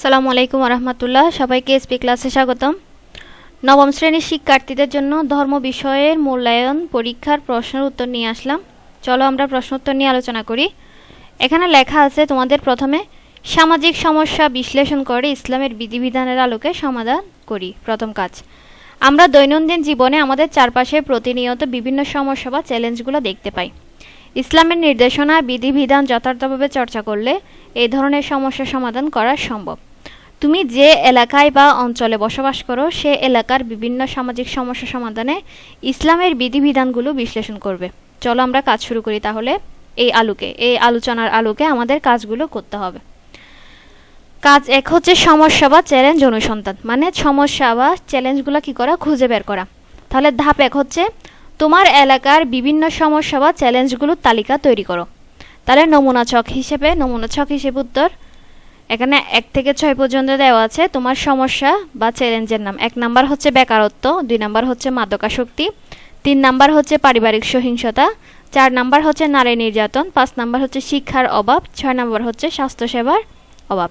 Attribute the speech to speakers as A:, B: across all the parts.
A: আসসালামু আলাইকুম রহমতুল্লাহ সবাইকে এসপি ক্লাসে স্বাগতম। নবম শ্রেণির শিক্ষার্থীদের জন্য ধর্ম বিষয়ের মূল্যায়ন পরীক্ষার প্রশ্নের উত্তর নিয়ে আসলাম। চলো আমরা প্রশ্ন উত্তর নিয়ে আলোচনা করি। এখানে লেখা আছে তোমাদের প্রথমে, সামাজিক সমস্যা বিশ্লেষণ করে ইসলামের বিধিবিধানের আলোকে সমাধান করি। প্রথম কাজ, আমরা দৈনন্দিন জীবনে আমাদের চারপাশে প্রতিনিয়ত বিভিন্ন সমস্যা বা চ্যালেঞ্জগুলো দেখতে পাই। ইসলামের নির্দেশনা, বিধিবিধান যথার্থভাবে চর্চা করলে এই ধরনের সমস্যার সমাধান করা সম্ভব। তুমি যে এলাকায় বা অঞ্চলে বসবাস করো, সে এলাকার বিভিন্ন সামাজিক সমস্যা সমাধানে ইসলামের বিধিবিধানগুলো বিশ্লেষণ করবে। চলো আমরা কাজ শুরু করি তাহলে এই আলোকে, এই আলোচনার আলোকে আমাদের কাজগুলো করতে হবে। কাজ এক হচ্ছে সমস্যা বা চ্যালেঞ্জ অনুসন্ধান মানে সমস্যা বা চ্যালেঞ্জগুলো কি করা, খুঁজে বের করা। তাহলে ধাপ এক হচ্ছে তোমার এলাকার বিভিন্ন সমস্যা বা চ্যালেঞ্জগুলোর তালিকা তৈরি করো। তাহলে নমুনা ছক হিসেবে, নমুনা ছক হিসেবে উত্তর এখানে এক থেকে ছয় পর্যন্ত দেওয়া আছে। তোমার সমস্যা বা চ্যালেঞ্জের নাম। এক নাম্বার হচ্ছে বেকারত্ব, দুই নাম্বার হচ্ছে মাদকাসক্তি, তিন নাম্বার হচ্ছে পারিবারিক সহিংসতা, চার নাম্বার হচ্ছে নারী নির্যাতন, পাঁচ নাম্বার হচ্ছে শিক্ষার অভাব, ছয় নাম্বার হচ্ছে স্বাস্থ্যসেবার অভাব।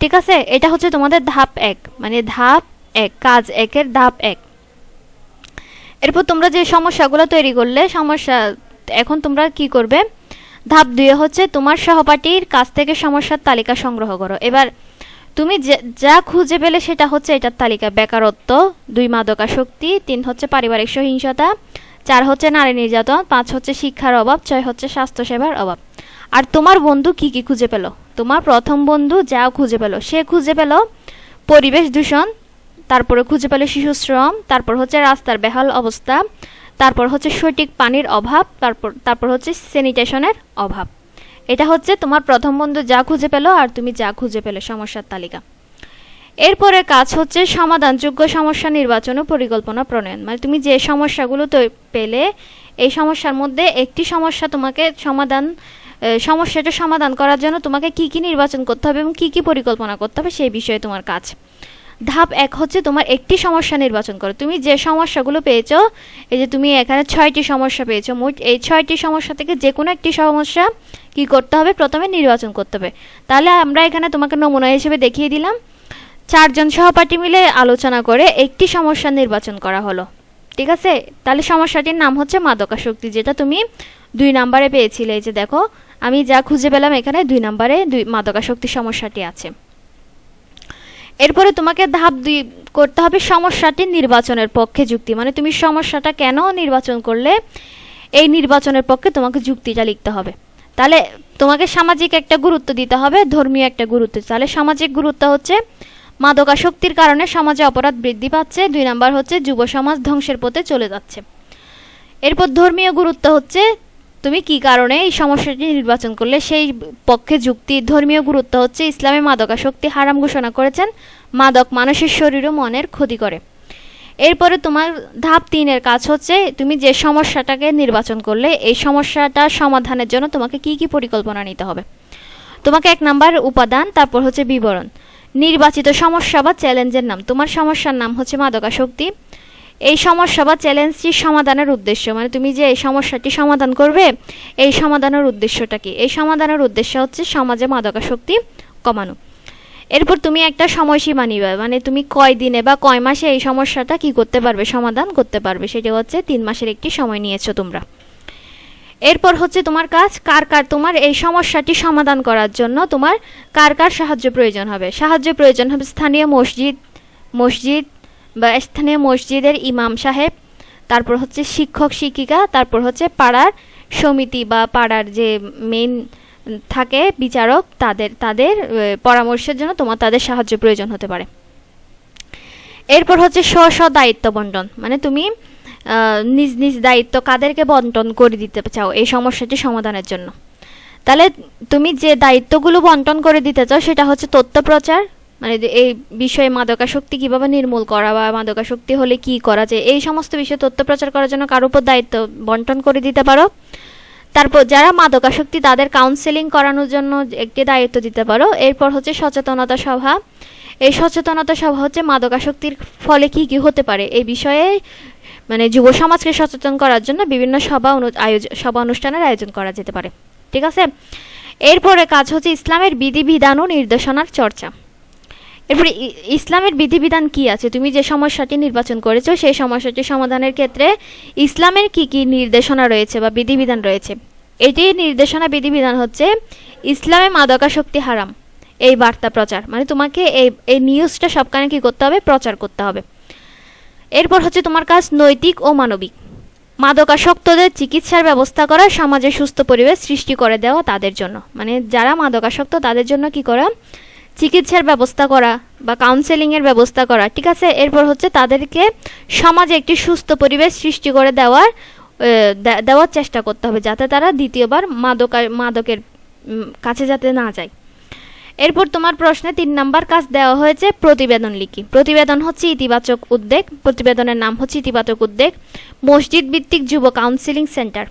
A: ঠিক আছে? এটা হচ্ছে তোমাদের ধাপ এক মানে ধাপ এক, কাজ একের ধাপ এক। এরপর তোমরা যে সমস্যাগুলো তৈরি করলে, সমস্যা এখন তোমরা কি করবে? ধাপ দুয়ে হচ্ছে তোমার সহপাঠীর কাছ থেকে সমস্যার তালিকা সংগ্রহ করো। এবার তুমি যা খুঁজে পেলে সেটা হচ্ছে এটার তালিকা। বেকারত্ব, দুই মাদকাসক্তি, তিন হচ্ছে পারিবারিক সহিংসতা, চার হচ্ছে নারী নির্যাতন, পাঁচ হচ্ছে শিক্ষার অভাব, ছয় হচ্ছে স্বাস্থ্যসেবার অভাব। আর তোমার বন্ধু কি কি খুঁজে পেল? তোমার প্রথম বন্ধু যা খুঁজে পেল, সে খুঁজে পেল পরিবেশ দূষণ, তারপরে খুঁজে পেল শিশু শ্রম তারপর হচ্ছে রাস্তার বেহাল অবস্থা তারপর হচ্ছে সঠিক পানির অভাব, তারপর তারপর হচ্ছে স্যানিটেশনের অভাব। এটা হচ্ছে তোমার প্রথম বন্ধু যা খুঁজে পেল আর তুমি যা খুঁজে পেলে সমস্যার তালিকা। এরপরে কাজ হচ্ছে সমাধানযোগ্য সমস্যা নির্বাচন ও পরিকল্পনা প্রণয়ন। মানে তুমি যে সমস্যাগুলো পেলে, এই সমস্যার মধ্যে একটি সমস্যা তোমাকে সমাধান সমস্যাটা সমাধান করার জন্য তোমাকে কি কি নির্বাচন করতে হবে এবং কি কি পরিকল্পনা করতে হবে সেই বিষয়ে তোমার কাজ। ধাপ এক হচ্ছে তোমার একটি সমস্যা নির্বাচন করো। তুমি যে সমস্যাগুলো পেয়েছ, এই যে তুমি এখানে ছয়টি সমস্যা পেয়েছ, মোট এই ছয়টি সমস্যা থেকে যে কোনো একটি সমস্যা কি করতে হবে? প্রথমে নির্বাচন করতে হবে। তাহলে আমরা এখানে তোমাকে নমুনা হিসেবে দেখিয়ে দিলাম। চারজন সহপাঠী মিলে আলোচনা করে একটি সমস্যা নির্বাচন করা হলো। ঠিক আছে? তাহলে সমস্যাটির নাম হচ্ছে মাদকাসক্তি, যেটা তুমি দুই নাম্বারে পেয়েছিলে। এই যে দেখো, আমি যা খুঁজে পেলাম এখানে দুই নাম্বারে দুই মাদকাসক্তি সমস্যাটি আছে। এরপরে তোমাকে ধাপ দুই করতে হবে সমস্যাটি নির্বাচনের পক্ষে যুক্তি। মানে তুমি সমস্যাটা কেন নির্বাচন করলে, এই নির্বাচনের পক্ষে তোমাকে যুক্তিটা লিখতে হবে। তাহলে তোমাকে সামাজিক একটা গুরুত্ব দিতে হবে, ধর্মীয় একটা গুরুত্ব। তাহলে সামাজিক গুরুত্ব হচ্ছে মাদকাসক্তির কারণে সমাজে অপরাধ বৃদ্ধি পাচ্ছে, দুই নাম্বার হচ্ছে যুব সমাজ ধ্বংসের পথে চলে যাচ্ছে। এরপর ধর্মীয় গুরুত্ব হচ্ছে তুমি কি কারণে এই সমস্যাটি নির্বাচন করলে সেই পক্ষে যুক্তি ধর্মীয় গুরুত্ব হচ্ছে ইসলামে মাদকাসক্তি হারাম ঘোষণা করেছেন মাদক মানুষের শরীর ও মনের ক্ষতি করে। এরপরে তোমার ধাপ তিনের কাজ হচ্ছে তুমি যে সমস্যাটাকে নির্বাচন করলে এই সমস্যাটা সমাধানের জন্য তোমাকে কি কি পরিকল্পনা নিতে হবে। তোমাকে এক নাম্বার উপাদান, তারপর হচ্ছে বিবরণ। নির্বাচিত সমস্যা বা চ্যালেঞ্জের নাম। তোমার সমস্যার নাম হচ্ছে মাদকাসক্তি। এই সমস্যা বা চ্যালেঞ্জটি সমাধানের উদ্দেশ্য মানে তুমি যে এই সমস্যাটি সমাধান করবে, এই সমাধানের উদ্দেশ্যটা কি? এই সমাধানের উদ্দেশ্য হচ্ছে সমাজে মাদকাসক্তি কমানো। এরপর তুমি একটা সময়সীমা নিবে মানে তুমি কয় দিনে বা কয় মাসে এই সমস্যাটা কি করতে পারবে, সমাধান করতে পারবে, সেটা হচ্ছে তিন মাসের একটি সময় নিয়েছো তোমরা। এরপর হচ্ছে তোমার কাজ, কার কার তোমার এই সমস্যাটি সমাধান করার জন্য তোমার কার কার সাহায্য প্রয়োজন হবে? সাহায্য প্রয়োজন হবে স্থানীয় মসজিদ মসজিদ বা স্থানীয় মসজিদের ইমাম সাহেব, তারপর হচ্ছে শিক্ষক, শিক্ষিকা, তারপর হচ্ছে পাড়ার সমিতি বা পাড়ার যে মেন থাকে বিচারক, তাদের তাদের পরামর্শের জন্য তোমার তাদের সাহায্য প্রয়োজন হতে পারে। এরপর হচ্ছে স্ব স্ব দায়িত্ব বন্টন মানে তুমি নিজ নিজ দায়িত্ব কাদেরকে বন্টন করে দিতে চাও এই সমস্যাটি সমাধানের জন্য। তাহলে তুমি যে দায়িত্বগুলো বন্টন করে দিতে চাও সেটা হচ্ছে তথ্য প্রচার মানে এই বিষয়ে মাদকাসক্তি কীভাবে নির্মূল করা বা মাদকাসক্তি হলে কি করা যায়, এই সমস্ত বিষয়ে তথ্য প্রচার করার জন্য কারোর উপর দায়িত্ব বন্টন করে দিতে পারো। তারপর যারা মাদকাসক্তি তাদের কাউন্সেলিং করানোর জন্য একটি দায়িত্ব দিতে পারো। এরপর হচ্ছে সচেতনতা সভা। এই সচেতনতা সভা হচ্ছে মাদকাসক্তির ফলে কি কি হতে পারে, এই বিষয়ে মানে যুব সমাজকে সচেতন করার জন্য বিভিন্ন সভা আয়োজন সভা অনুষ্ঠানের আয়োজন করা যেতে পারে। ঠিক আছে? এরপরে কাজ হচ্ছে ইসলামের বিধিবিধান ও নির্দেশনার চর্চা। এরপরে ইসলামের বিধিবিধান কি আছে? তুমি যে সমস্যাটি নির্বাচন করেছ, সেই সমস্যাটি সমাধানের ক্ষেত্রে ইসলামের কি কি নির্দেশনা রয়েছে বা বিধিবিধান রয়েছে? এটি নির্দেশনা বিধিবিধান হচ্ছে, ইসলামে মাদকাসক্তি হারাম। এই বার্তা প্রচার। মানে তোমাকে এই এই নিউজটা সবখানে কি করতে হবে? প্রচার করতে হবে। এরপর হচ্ছে তোমার কাজ নৈতিক ও মানবিক। মাদকাসক্তদের চিকিৎসার ব্যবস্থা করা, সমাজে সুস্থ পরিবেশ সৃষ্টি করে দেওয়া তাদের জন্য। মানে যারা মাদকাসক্ত, তাদের জন্য কি করা? চিকিৎসার ব্যবস্থা করা বা কাউন্সেলিংয়ের ব্যবস্থা করা, ঠিক আছে? এরপর হচ্ছে তাদেরকে সমাজে একটি সুস্থ পরিবেশ সৃষ্টি করে দেওয়ার দেওয়ার চেষ্টা করতে হবে যাতে তারা দ্বিতীয়বার মাদক মাদকের কাছে যাতে না যায়। এরপর তোমার প্রশ্নে তিন নাম্বার কাজ দেওয়া হয়েছে প্রতিবেদন লিখি। প্রতিবেদন হচ্ছে ইতিবাচক উদ্বেগ। প্রতিবেদনের নাম হচ্ছে ইতিবাচক উদ্বেগ। মসজিদ ভিত্তিক যুব কাউন্সিলিং সেন্টার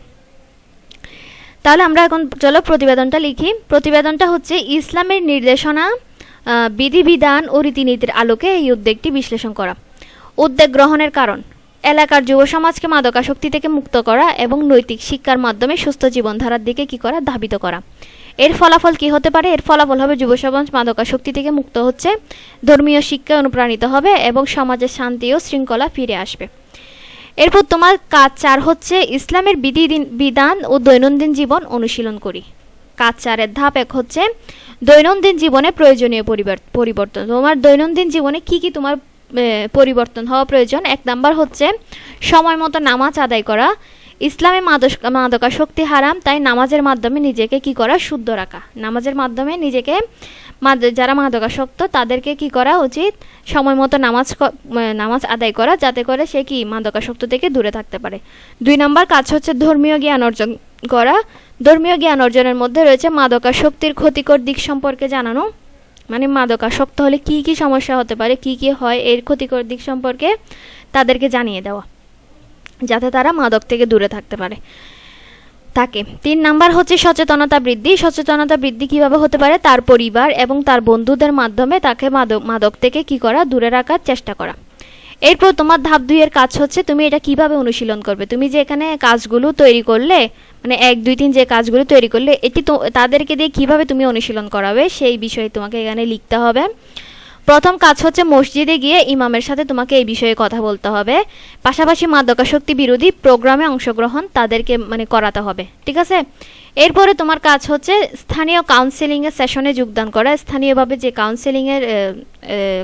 A: তাহলে আমরা এখন চলো প্রতিবেদনটা লিখি। প্রতিবেদনটা হচ্ছে ইসলামের নির্দেশনা বিধিবিধান ও রীতিনীতির আলোকে এই উদ্বেগটি বিশ্লেষণ করা। উদ্বেগ গ্রহণের কারণ, এলাকার যুব সমাজকে মাদকাসক্তি থেকে মুক্ত করা এবং নৈতিক শিক্ষার মাধ্যমে সুস্থ জীবনধারার দিকে কি করা ধাবিত করা। এর ফলাফল কি হতে পারে? এর ফলাফল হবে যুব সমাজ মাদকাসক্তি থেকে মুক্ত হচ্ছে, ধর্মীয় শিক্ষায় অনুপ্রাণিত হবে এবং সমাজের শান্তি ও শৃঙ্খলা ফিরে আসবে। এরপর তোমার কাজ চার হচ্ছে ইসলামের বিধি বিধান ও দৈনন্দিন জীবন অনুশীলন করি। কাজ চারের ধাপ এক হচ্ছে দৈনন্দিন জীবনে প্রয়োজনীয় পরিবার- পরিবর্তন। তোমার দৈনন্দিন জীবনে কি কি তোমার পরিবর্তন হওয়া প্রয়োজন? এক নাম্বার হচ্ছে সময় মতো নামাজ আদায় করা। ইসলামে মাদক মাদকাসক্তি হারাম, তাই নামাজের মাধ্যমে নিজেকে কি করা? শুদ্ধ রাখা। নামাজের মাধ্যমে নিজেকে যারা মাদকাসক্ত, তাদেরকে কি করা উচিত? সময় মতো নামাজ নামাজ আদায় করা, যাতে করে সে কি মাদকাসক্ত থেকে দূরে থাকতে পারে। দুই নম্বর কাজ হচ্ছে ধর্মীয় জ্ঞান অর্জন করা। ধর্মীয় জ্ঞান অর্জনের মধ্যে রয়েছে মাদকাসক্তির ক্ষতিকর দিক সম্পর্কে জানানো। মানে মাদকাসক্ত হলে কি কি সমস্যা হতে পারে, কি কি হয়, এর ক্ষতিকর দিক সম্পর্কে তাদেরকে জানিয়ে দেওয়া, যাতে তারা মাদক থেকে দূরে থাকতে পারে। থাকে তিন নাম্বার হচ্ছে সচেতনতা বৃদ্ধি। সচেতনতা বৃদ্ধি কীভাবে হতে পারে? তার পরিবার এবং তার বন্ধুদের মাধ্যমে তাকে মাদক মাদক থেকে কি করা, দূরে রাখার চেষ্টা করা। এরপর তোমার ধাপ দুইয়ের কাজ হচ্ছে তুমি এটা কীভাবে অনুশীলন করবে? তুমি যে এখানে কাজগুলো তৈরি করলে মানে এক, দুই, তিন যে কাজগুলো তৈরি করলে, এটি তাদেরকে দিয়ে কীভাবে তুমি অনুশীলন করাবে সেই বিষয়ে তোমাকে এখানে লিখতে হবে। প্রথম কাজ হচ্ছে মসজিদে গিয়ে ইমামের সাথে তোমাকে এই বিষয়ে কথা বলতে হবে। পাশাপাশি মাদকাসক্তি বিরোধী প্রোগ্রামে অংশগ্রহণ তাদেরকে মানে করাতে হবে ঠিক আছে? এরপরে তোমার কাজ হচ্ছে স্থানীয় কাউন্সেলিংয়ের সেশনে যোগদান করা। স্থানীয়ভাবে যে কাউন্সেলিংয়ের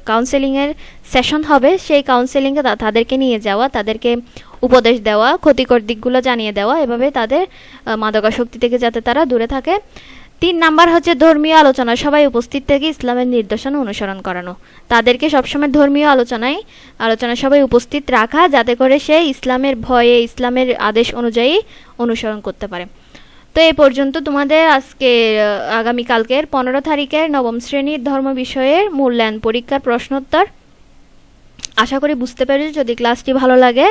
A: কাউন্সেলিংয়ের সেশন হবে সেই কাউন্সেলিংয়ে তাদেরকে নিয়ে যাওয়া তাদেরকে উপদেশ দেওয়া ক্ষতিকর দিকগুলো জানিয়ে দেওয়া এভাবে তাদের আহ, মাদকাসক্তি থেকে যাতে তারা দূরে থাকে। তিন নাম্বার হচ্ছে ধর্মীয় আলোচনা। সবাই উপস্থিত থেকে ইসলামের নির্দেশনা অনুসরণ করানো। তাদেরকে সবসময় ধর্মীয় আলোচনায়, আলোচনা সবাই উপস্থিত রাখা যাতে করে সে ইসলামের ভয়ে, ইসলামের আদেশ অনুযায়ী অনুসরণ করতে পারে। তো এই পর্যন্ত তোমাদের আজকে, আগামীকালকের পনেরো তারিখের নবম শ্রেণির ধর্ম বিষয়ের মূল্যায়ন পরীক্ষার প্রশ্নোত্তর আশা করি বুঝতে পেরেছ। যদি ক্লাসটি ভালো লাগে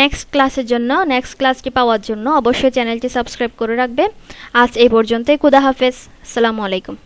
A: নেক্সট ক্লাসের জন্য নেক্সট ক্লাসটি পাওয়ার জন্য অবশ্যই চ্যানেলটি সাবস্ক্রাইব করে রাখবে। আজ এই পর্যন্তই কুদা হাফেজ। আসসালামু আলাইকুম।